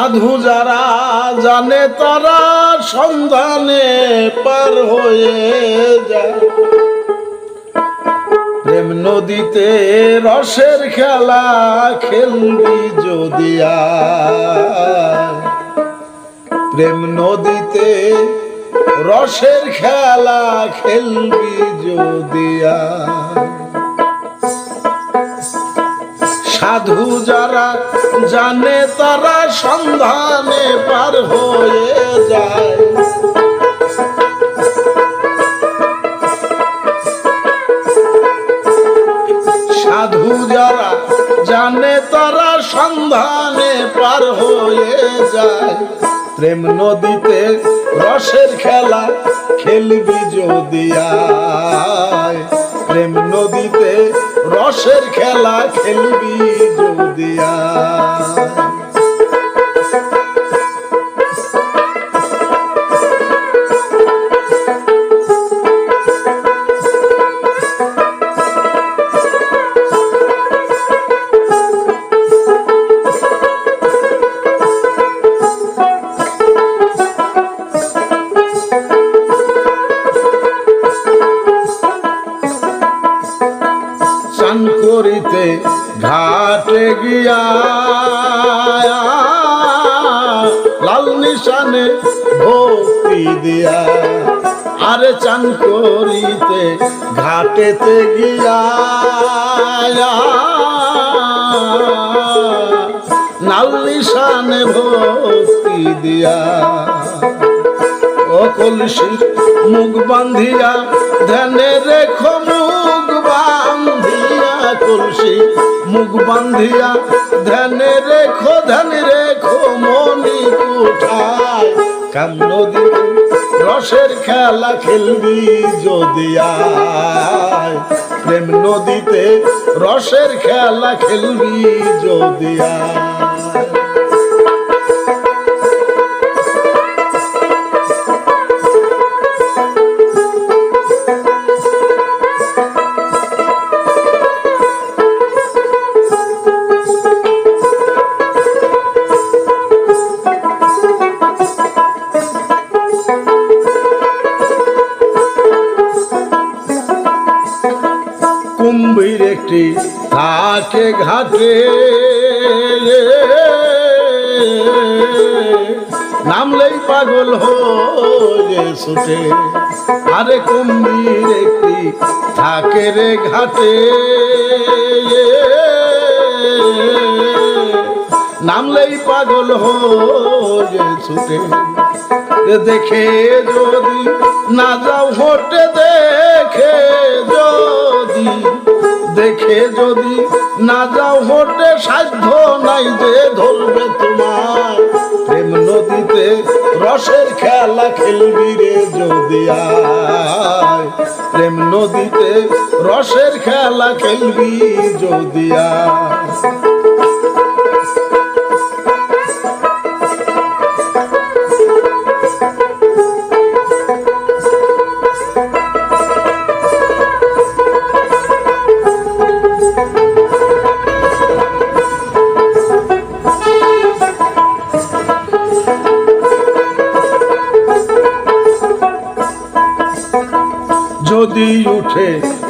সাধু যারা জানে তারা সন্ধানে পার হয়ে যায় প্রেম নদীতে রসের খেলা খেলবি যদি। প্রেম নদীতে রসের খেলা খেলবি যদি সাধু যারা জানে তারা সন্ধানে পার হয়ে যায়। সাধু যারা জানে তারা সন্ধানে পার হয়ে যায়। প্রেম নদীতে রসের খেলা খেলবি যদি প্রেম নদীতে রসের খেলা খেলবি যদি গিয়া লাল নিশানে ভক্তি দিয়া, আরে চান করিতে, ঘাটেতে গিয়া লাল নিশানে ভক্তি দিয়া, ও কলসি মুখ বান্ধিয়া, ধ্যানে রেখো কলসি মুখ বান্ধিয়া, ধ্যানে রেখো ধ্যানে রেখো মনি কোথায় কাম নদী রসের খেলা খেলবি যদি প্রেম নদীতে রসের খেলা খেলবি যদি আয়। থাকে ঘাটে নামলেই পাগল হয়ে আরে কুম্ভীর একটি থাকে রে ঘাটে নামলেই পাগল হয়ে দেখে যদি না যাও হোটে, দেখে যদি দেখে যদি না যাও হোটে সাধ্য নাই যে ধরবে তোমার। প্রেম নদীতে রসের খেলা খেলবি রে যদি প্রেম নদীতে রসের খেলা খেলবি যদি আয়। যদি উঠে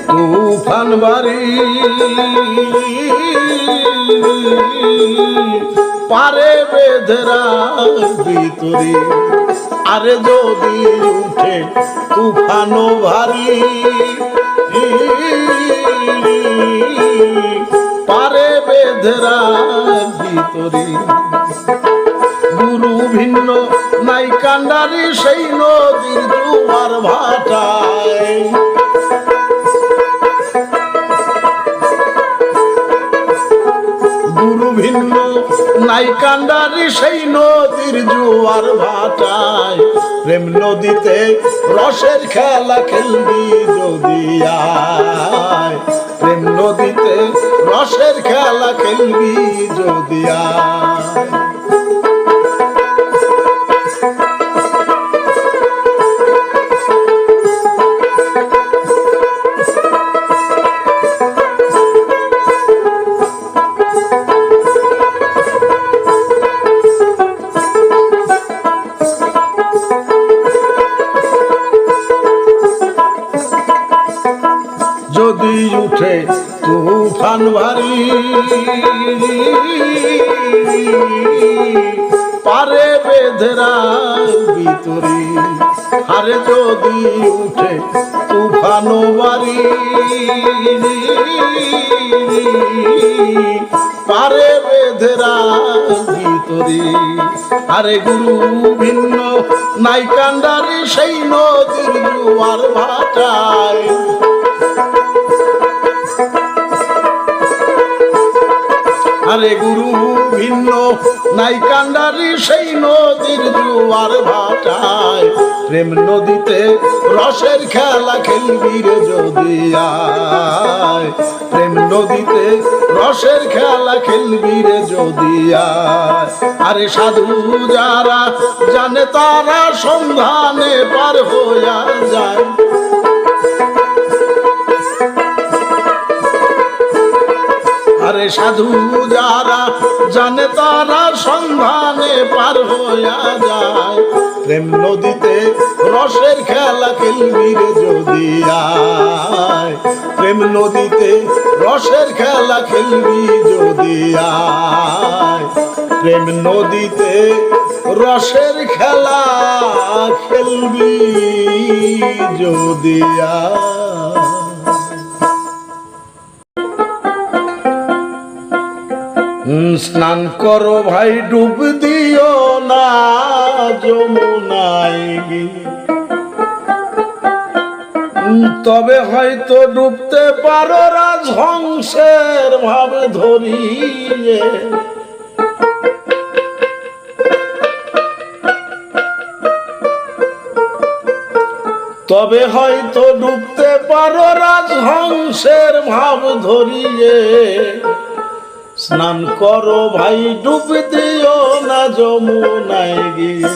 তুফান বাড়ি। পারে বেধরা ভিতরে, আরে যদি উঠে তুফানো ভারী পারে বেধরা ভিতরে কান্ডারি সেই নদীর জুয়ার ভাটায়। গুরু ভিন্ন, নাই কান্ডারি সেই নদীর জুয়ার ভাটায়। প্রেম নদীতে রসের খেলা খেলবি যদি প্রেম নদীতে রসের খেলা খেলবি যদি আয়। তুফান ভারী পারে বেঁধেরা ভিতরি, আরে যদি উঠে তুফান বাড়ি, পারে বেধেরা ভিতরি, আরে গুরু ভিন্ন নাই কান্ডারি সেই নদীর জুয়ার ভাটায়। আরে গুরু ভিন্ন, নাই কান্ডারি সেই নদীর জুয়ার ভাটায়। প্রেম নদীতে রসের খেলা খেলবি রে যদি আয়। প্রেম নদীতে রসের খেলা খেলবি রে যদি আয়। আরে সাধু যারা জানে তারা সন্ধানে পার হইয়া যায়। আরে সাধু যারা জানে তারা সন্ধানে পার হইয়া যায়। প্রেম নদীতে রসের খেলা খেলবি রে যদি আয়। প্রেম নদীতে রসের খেলা খেলবি যদি আয়। প্রেম নদীতে রসের খেলা খেলবি যদি আয়। স্নান করো ভাই, ডুব দিও না, যমুনায় তবে হয়তো ডুবতে পারো রাজহংসের ভাবে ধরিয়ে। তবে হয়তো ডুবতে পারো রাজহংসের ভাব ধরিয়ে। স্নান করো ভাই, ডুব দিও না যমুনায় গিয়ে।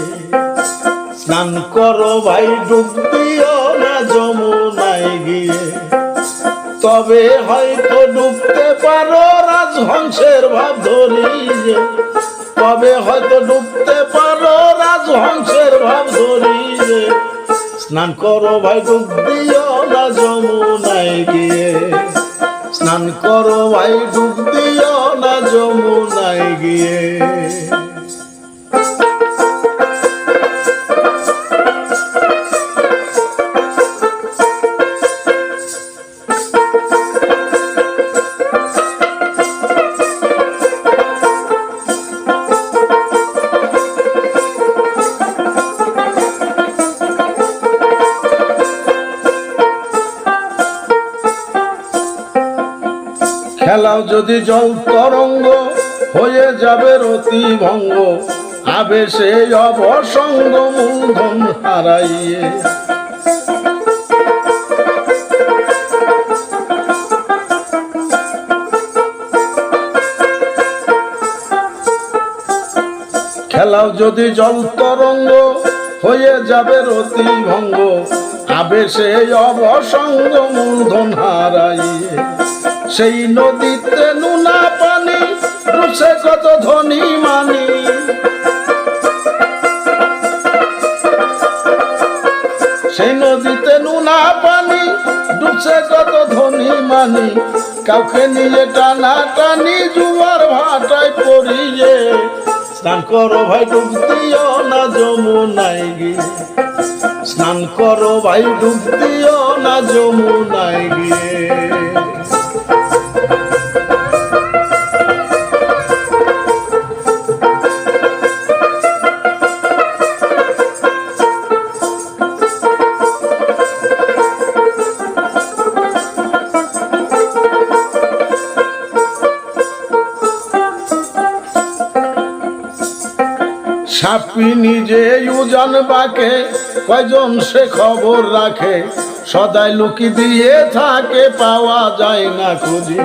স্নান করো ভাই, ডুব দিও না যমুনায় গিয়ে। তবে হয়তো ডুবতে পারো রাজহংসের ভাব ধরিয়ে তবে হয়তো ডুবতে পারো রাজহংসের ভাব ধরিয়ে স্নান করো ভাই, ডুব দিও না যমুনায় গিয়ে। স্নান করো ভাই, ডুব দিও যমুনায় গিয়ে। খেলাও যদি জল হয়ে যাবে রতি ভঙ্গ, আবে আবেশে অবসঙ্গ মূলধন হারাইয়ে। খেলাও যদি জল তরঙ্গ, হয়ে যাবে রতি ভঙ্গ, আবে আবেশে অবসঙ্গ মূলধন হারাইয়ে। সেই নদীতে পানি রুসে কত ধনী মানি। সেই নদীতে নুনা পানি ডুবছে কত ধনী মানি। কাউকে নিয়ে টানা টানি, জুয়ার ভাটায় পড়িয়ে। স্নান করো ভাই, ডুব দিও না যমুনায় গিয়ে। স্নান করো ভাই, ডুব দিও না যমুনায় নিজে ইউজান বাকে, কয়জন সে খবর রাখে? সদাই লুকি দিয়ে থাকে, পাওয়া যায় না খুঁজি।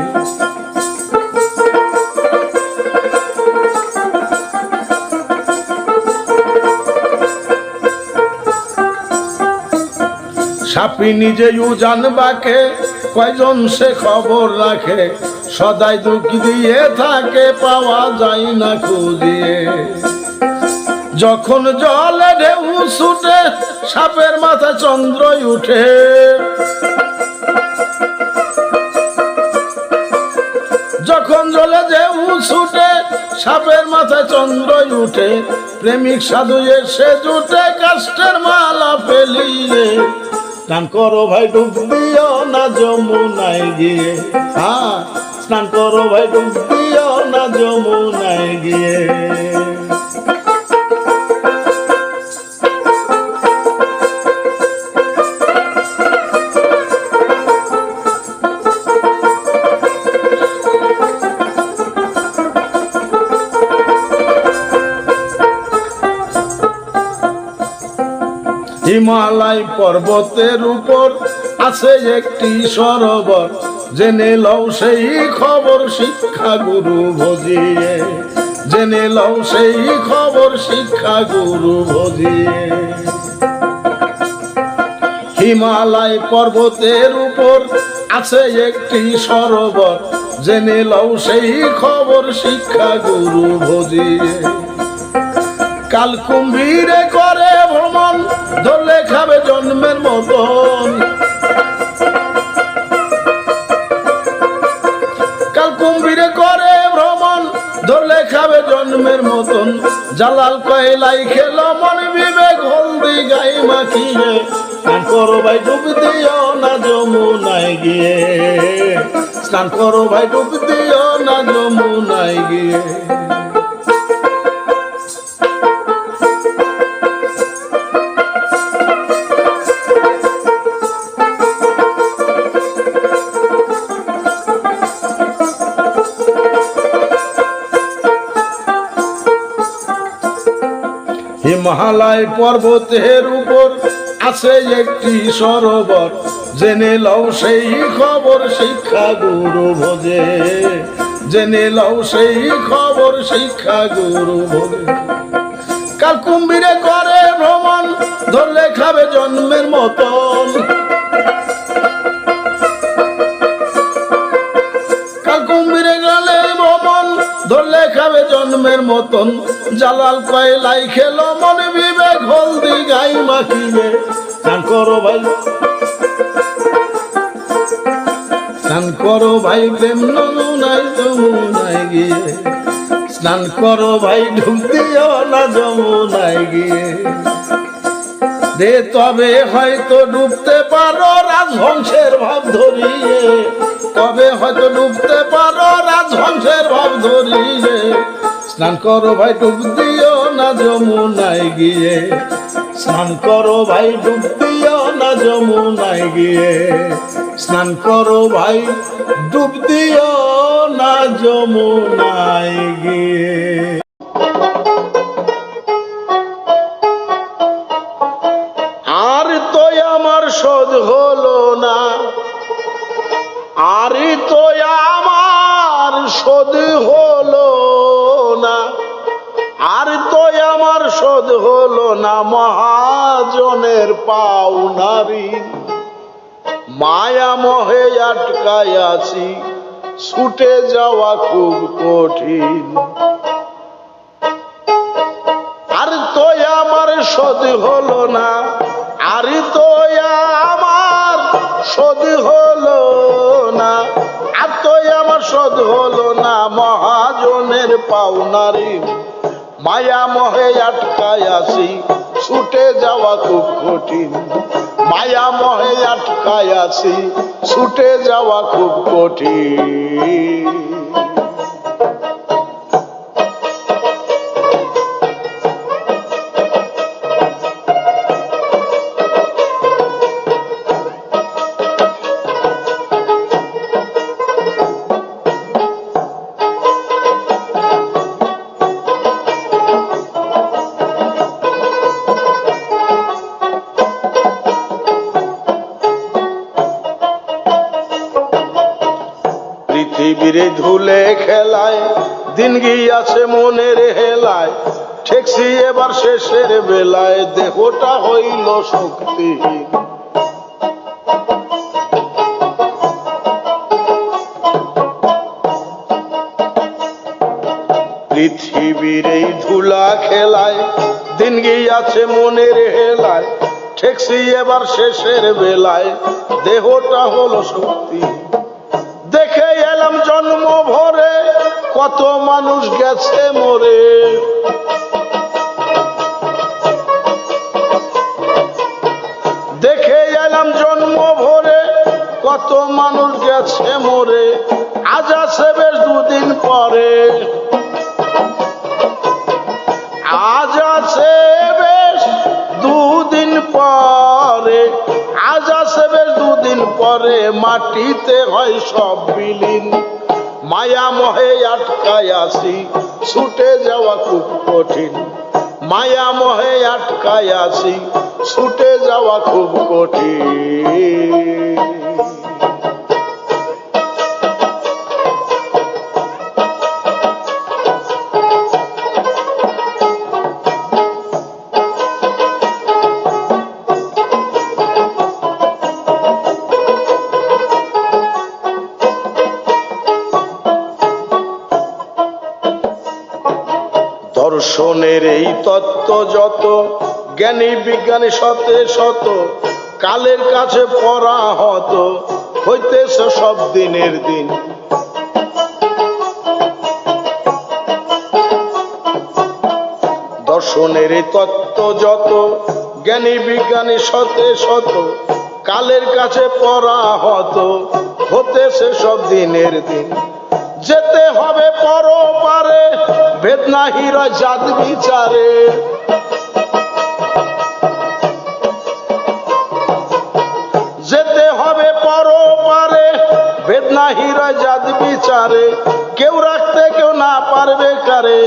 সাপি নিজে ইউজান বাকে, কয়জন সে খবর রাখে? সদাই দুঃখ দিয়ে থাকে, পাওয়া যায় না খুঁজিয়ে। যখন জলে ঢেউ ছুটে, সাপের মাথা চন্দ্রই উঠে। যখন জলে ঢেউ ছুটে, সাপের মাথা চন্দ্র উঠে। প্রেমিক সাধু এসে জুটে কাষ্টের মালা ফেলিয়ে। স্নান করো ভাই ডুব দিও না যমুনায় গিয়ে। হ্যাঁ স্নান করো ভাই ডুব দিও না যমুনায় হিমালয় পর্বতের উপর আছে একটি সরোবর। জেনে লও সেই খবর শিক্ষা গুরু ভজিয়ে। জেনে লও সেই খবর শিক্ষা গুরু ভজিয়ে। হিমালয় পর্বতের উপর আছে একটি সরোবর। জেনে লও সেই খবর শিক্ষা গুরু ভজিয়ে। কাল কুম্ভীরে করে ভ্রমণ ধরলে খাবে জন্মের মতন। কাল কুম্ভীরে করে ভ্রমণ, ধরলে খাবে জন্মের মতন। জালাল কয়লাই খেলো, মন বিবেক হলদি গাই মাখিয়ে। স্নান করো ভাই ডুব দিও না যমুনায় গিয়ে। স্নান করো ভাই ডুব দিও না যমুনায় গিয়ে। হিমালয় পর্বতের উপর আছে একটি সরোবর। জেনে লও সেই খবর শিক্ষা গুরু ভোজে। জেনে লও সেই খবর শিক্ষা গুরু ভোজে। কাল কুম্ভীরে করে ভ্রমণ, ধরলে খাবে জন্মের মতন মতন জালাল কয়লাই খেলো মনে বিবেক হলদি গাই মাখিয়ে স্নান করো ভাই। স্নান করো ভাই, প্রেম নমুনাই যমুনায় গিয়ে। স্নান করো ভাই, ঢুক দিও না যমুনায় গিয়ে। দে তবে হয়তো ডুবতে পারো রাজহংসের ভাব ধরিয়ে। তবে হয়তো ডুবতে পারো রাজহংসের ভাব ধরিয়ে। স্নান করো ভাই ডুব দিও না যমুনায় গিয়ে। স্নান করো ভাই ডুব দিও না যমুনায় গিয়ে। স্নান করো ভাই ডুব দিও না যমুনায় গিয়ে। আর তো আমার শোধ হলো না। আর তো শোধ হলো না মহাজনের পাওনারি। মায়া মহে আটকায় আছি ছুটে যাওয়া খুব কঠিন। আর তো আমার শোধ হলো না, আর তো আমার শোধ হলো না, আর তো আমার শোধ হলো না মহাজনের পাওনারি। মায়া মহে আটকায় আসি, ছুটে যাওয়া খুব কঠিন। মায়া মহে আটকায় আসি, ছুটে যাওয়া খুব কঠিন। পৃথিবীর ধুলে খেলায়, দিন গিয়াছে মনের হেলায়। ঠেকছি এবার শেষের বেলায়, দেহটা হইল শক্তিহীন। পৃথিবীর এই ধুলা খেলায়, দিন গিয়াছে মনের হেলায়। ঠেকছি এবার শেষের বেলায়, দেহটা হলো শক্তি দেখে এলাম জন্ম ভরে কত মানুষ গেছে মরে। দেখে এলাম জন্ম ভরে কত মানুষ গেছে মরে, আজ আছে বেশ দুদিন পরে। আজ আছে বেশ দুদিন পরে। পরে মাটিতে হয় সব বিলীন। মায়া মহে আটকায় আসি, ছুটে যাওয়া খুব কঠিন। মায়া মহে আটকায় আসি, ছুটে যাওয়া খুব কঠিন। দর্শনের এই তত্ত্ব যত, জ্ঞানী বিজ্ঞানী শতে শত কালের কাছে পড়া হতো হইতেছে সব দিনের দিন। দর্শনের এই তত্ত্ব যত, জ্ঞানী বিজ্ঞানী শতে শত কালের কাছে পড়া হতো হতেছে সব দিনের দিন। যেতে হবে পরপারে বেদনা হিরো জাত বিচারে। যেতে হবে পরপারে বেদনা হিরো জাত বিচারে। কেউ রাখতে কেউ না পারবে কারে।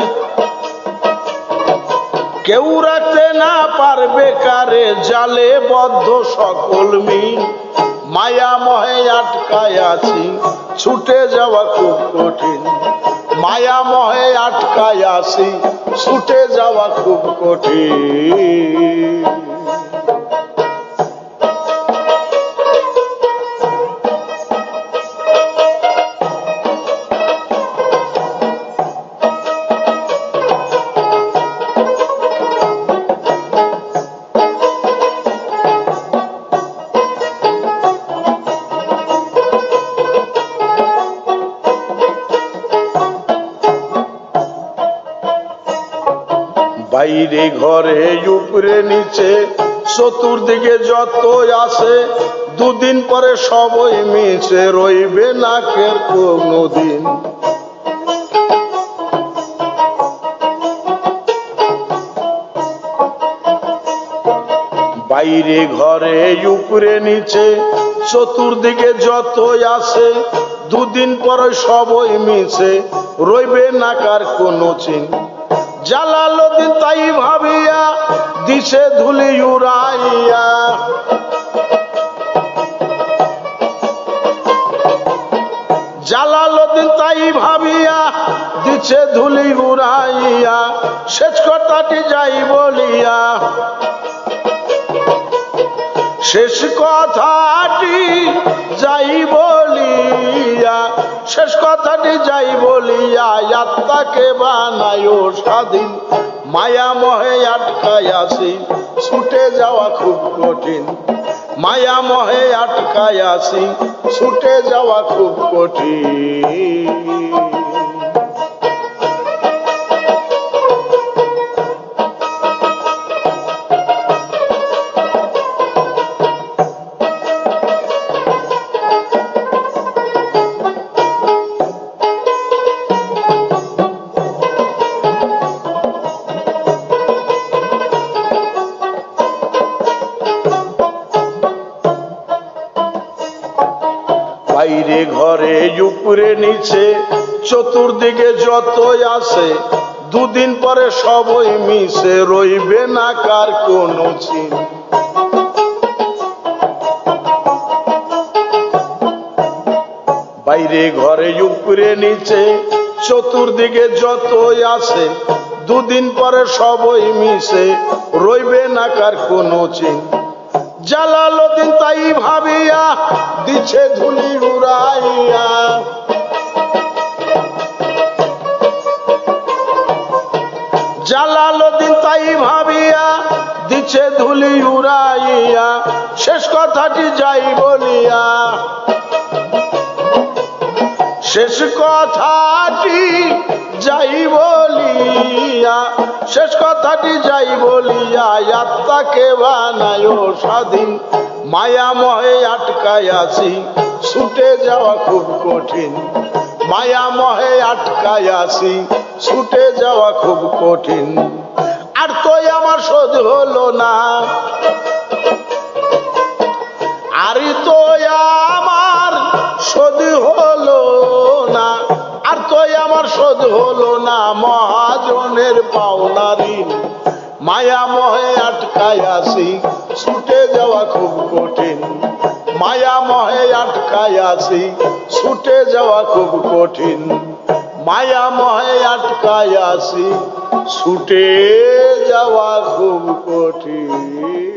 কেউ রাখতে না পারবে কারে, জালে বদ্ধ সকল মিল। মায়া মহে আটকায় আছি, ছুটে যাওয়া খুব কঠিন। মায়া মহে আটকায় আছি, ছুটে যাওয়া খুব কঠিন। বাইরে ঘরে, উপরে, নিচে, চতুর্দিকে যত আসে, দুদিন পরে সবই মিছে রইবে নাকের কোনো দিন। বাইরে ঘরে, উপরে, নিচে, চতুর্দিকে যত আসে, দুদিন পরে সবই মিছে রইবে নাকার কোনো চিন জালালুদ্দিন তাই ভাবিয়া দিছে ধুলি উড়াইয়া। জালালুদ্দিন তাই ভাবিয়া দিছে ধুলি উড়াইয়া, শেষ কথাটি যাই বলিয়া। শেষ কথাটি যাই বলিয়া আত্মাকে বানায় স্বাধীন। মায়া মহে আটকায় আসি, ছুটে যাওয়া খুব কঠিন। মায়া মহে আটকায় আসি, ছুটে যাওয়া খুব কঠিন। নিচে, চতুর্দিকে যতই আসে দুদিন পরে সবই মিশে রইবে না কার কোনো চিন। বাইরে ঘরে, উপরে নিচে, চতুর্দিকে যতই আসে দুদিন পরে সবই মিশে রইবে না কার কোনো চিন। জালালুদ্দিন তাই ভাবিয়া, দিছে ধুলি উড়াইয়া। জালালুদ্দিন তাই ভাবিয়া দিছে ধুলি উড়াইয়া, শেষ কথাটি যাই বলিয়া। শেষ কথাটি যাই বলিয়া, শেষ কথাটি যাই বলিয়া, আত্মাকে বানায় স্বাধীন, মায়া মহে আটকায় আছি ছুটে যাওয়া খুব কঠিন। মায়া মহে আটকায় ছুটে যাওয়া খুব কঠিন। আর তোই আমার শোধ হলো না। আরে তোই আমার শোধ হলো না। আর তো আমার শোধ হলো না। মহাজনের পাওনা ঋণ মায়া মহে আটকায় আসি ছুটে যাওয়া খুব কঠিন। মায়া মহে আটকায় আসি ছুটে যাওয়া খুব কঠিন। মায়া মহে আটকায় আসি ছুটে যাওয়া খুব কঠিন।